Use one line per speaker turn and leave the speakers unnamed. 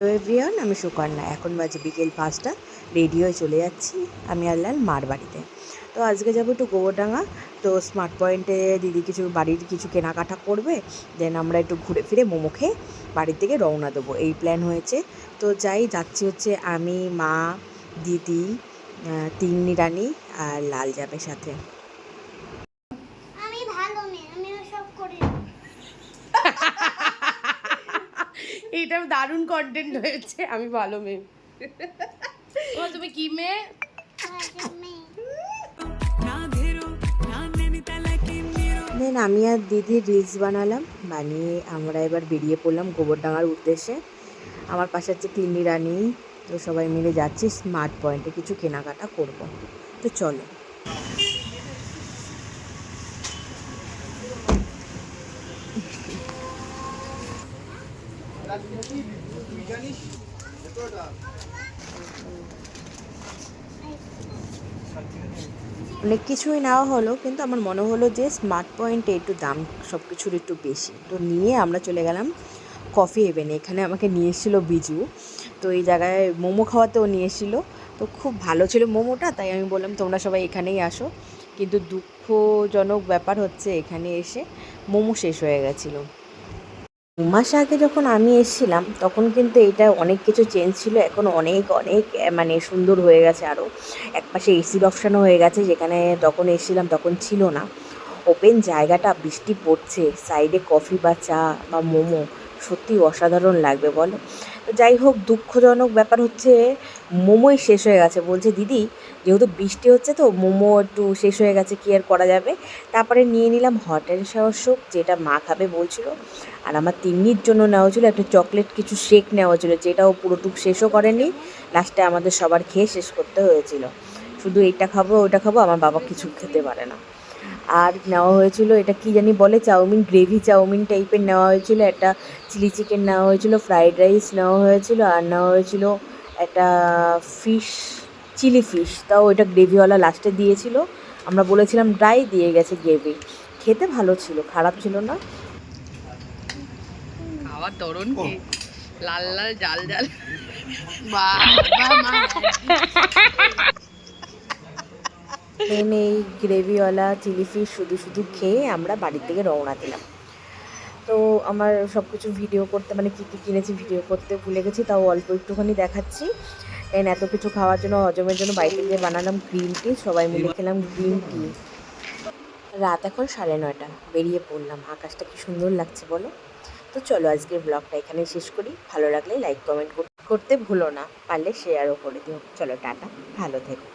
Everyone আমি সুকন্যা। এখন বাজে বিকেল পাঁচটা। রেডি হয়ে চলে যাচ্ছি আমি আর লাল মার বাড়িতে। তো আজকে যাব একটু গোবরডাঙ্গা। তো স্মার্ট পয়েন্টে দিদি কিছু বাড়ির কিছু কেনাকাটা করবে। দেন আমরা একটু ঘুরে ফিরে মোমো খেয়ে বাড়ির থেকে রওনা দেবো। এই প্ল্যান হয়েছে। তো যাই, যাচ্ছি হচ্ছে আমি, মা, দিদি তিন্নি রানী আর লাল যাবে সাথে।
আমি ভালো আমি ওসব করি।
এটা দারুণ কন্টেন্ট হয়েছে। আমি ভালো মেয়ে। ও তুমি কি মেয়ে?
দেন আমি আর দিদি রিলস বানালাম বানিয়ে আমরা এবার বেরিয়ে পড়লাম গোবরডাঙ্গার উদ্দেশ্যে। আমার পাশে হচ্ছে তিন্নি রানী তো সবাই মিলে যাচ্ছি স্মার্ট পয়েন্টে কিছু কেনাকাটা করব। তো চলো। অনেক কিছুই নেওয়া হলো, কিন্তু আমার মনে হলো যে স্মার্ট পয়েন্টে একটু দাম সব কিছুর একটু বেশি। তো নিয়ে আমরা চলে গেলাম কফি হেভেনে এখানে আমাকে নিয়ে এসেছিল বিজু। তো এই জায়গায় মোমো খাওয়াতেও নিয়ে এসেছিল। তো খুব ভালো ছিল মোমোটা, তাই আমি বললাম তোমরা সবাই এখানেই আসো। কিন্তু দুঃখজনক ব্যাপার হচ্ছে এখানে এসে মোমো শেষ হয়ে গেছিল। দু মাস আগে যখন আমি এসেছিলাম, তখন কিন্তু এটা অনেক কিছু চেঞ্জ ছিল। এখন অনেক অনেক মানে সুন্দর হয়ে গেছে আরও একপাশে এসির অপশানও হয়ে গেছে, যেখানে তখন এসেছিলাম তখন ছিল না। ওপেন জায়গাটা বৃষ্টি পড়ছে সাইডে কফি বা চা বা মোমো সত্যি অসাধারণ লাগবে বলো। তো যাই হোক, দুঃখজনক ব্যাপার হচ্ছে, মোমোই শেষ হয়ে গেছে। বলছে, দিদি যেহেতু বৃষ্টি হচ্ছে তো মোমো একটু শেষ হয়ে গেছে, কি আর করা যাবে? তারপরে নিয়ে নিলাম হট অ্যান্ড শাওয়ার স্যুপ যেটা মা খাবে বলছিল। আর আমার তিন্নির জন্য নেওয়া ছিল একটা চকলেট কিছু শেক নেওয়া ছিল যেটাও পুরোটুক শেষও করেনি। লাস্টে আমাদের সবার খেয়ে শেষ করতে হয়েছিল। শুধু এটা খাব, ওইটা খাব, আমার বাবা কিছু খেতে পারে না। আর নেওয়া হয়েছিল এটা কি জানি বলে, চাউমিন গ্রেভি চাউমিন টাইপের নেওয়া হয়েছিল, একটা চিলি চিকেন নেওয়া হয়েছিল ফ্রাইড রাইস নেওয়া হয়েছিল, আর নেওয়া হয়েছিল একটা ফিশ চিলি ফিশ তাও ওইটা গ্রেভিওয়ালা লাস্টে দিয়েছিল। আমরা বলেছিলাম ড্রাই দিয়ে গেছে গ্রেভি খেতে ভালো ছিল খারাপ ছিল না।
খাওয়ার কি? লাল লাল জাল জাল।
দেন এই গ্রেভিওয়ালা চিলি ফিশ শুধু শুধু খেয়ে আমরা বাড়ি থেকে রওনা দিলাম। তো আমার সব কিছু ভিডিও করতে মানে কী কী কিনেছি ভিডিও করতে ভুলে গেছি তাও অল্প একটুখানি দেখাচ্ছি। দেন এত কিছু খাওয়ার জন্য, হজমের জন্য বাড়িতে গিয়ে বানালাম গ্রিন টি সবাই মিলে খেলাম গ্রিন টি রাত এখন সাড়ে নয়টা, বেরিয়ে পড়লাম। আকাশটা কি সুন্দর লাগছে বলো? তো চলো আজকের ব্লগটা এখানে শেষ করি। ভালো লাগলে লাইক কমেন্ট করতে ভুলো না, পারলে শেয়ারও করে দিও। চলো টাটা, ভালো থেকো।